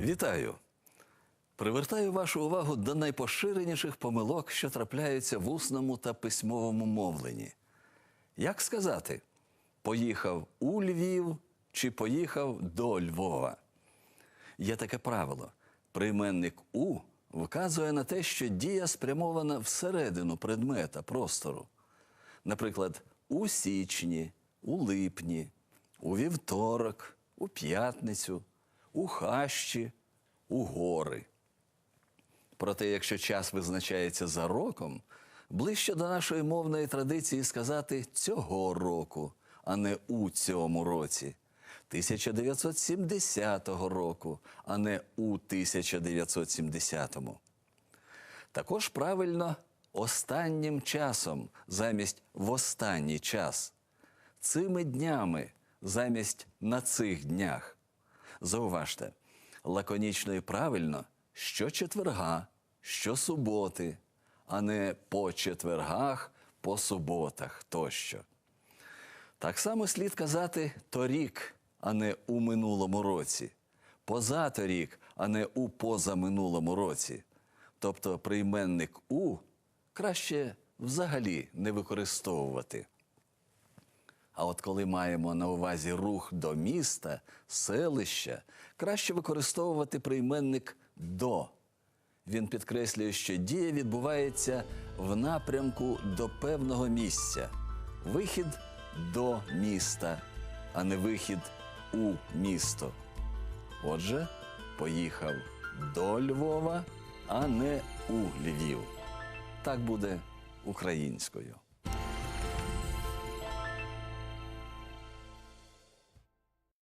Вітаю! Привертаю вашу увагу до найпоширеніших помилок, що трапляються в усному та письмовому мовленні. Як сказати, поїхав у Львів чи поїхав до Львова? Є таке правило: прийменник у вказує на те, що дія спрямована всередину предмета, простору. Наприклад, у січні, у липні, у вівторок, у п'ятницю, у хащі, у гори. Проте, якщо час визначається за роком, ближче до нашої мовної традиції сказати цього року, а не у цьому році, 1970 року, а не у 1970. Також правильно останнім часом замість в останній час, цими днями замість на цих днях. Зауважте, лаконічно і правильно щочетверга, щосуботи, а не по четвергах, по суботах тощо. Так само слід казати торік, а не у минулому році, позаторік, а не у позаминулому році. Тобто прийменник у краще взагалі не використовувати. А от коли маємо на увазі рух до міста, селища, краще використовувати прийменник до. Він підкреслює, що дія відбувається в напрямку до певного місця. Вихід до міста, а не вихід у місто. Отже, поїхав до Львова, а не у Львів. Так буде українською.